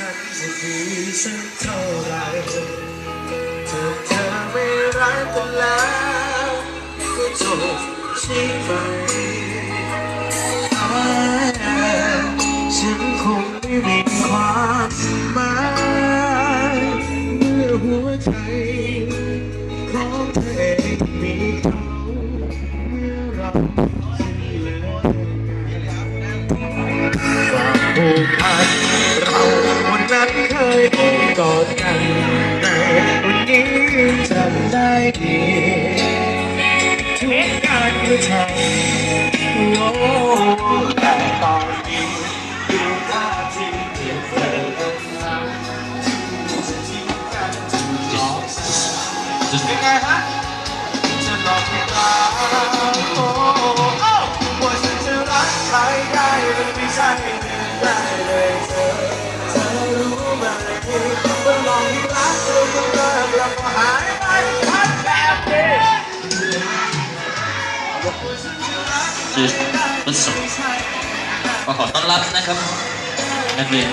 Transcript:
ฉันจะดีสักเท่าไรเธอเธอไม่รักกันแล้วก็จบใช่ไหมฉันคงไม่มีความหมายเมื่อหัวใจของเธอเองมีเขาเมื่อเราสิ้นเหลือความผูกพันเราวันนั้นเค ยกอดกันแต่วันนี้จำได้ดีทุกการกระทำโอ้แต่ตอนนี้ดูท่าทีที่เธอทำจะทิ้งกันจะหลอกเป็นไงฮะจะหลอกให้รักโอ้โอ้ว่าฉันจะรักใครได้มันไม่ใช่เรื่องได้เลย คือวันศุกร์ขอต้อนรับนะครับนักเรียน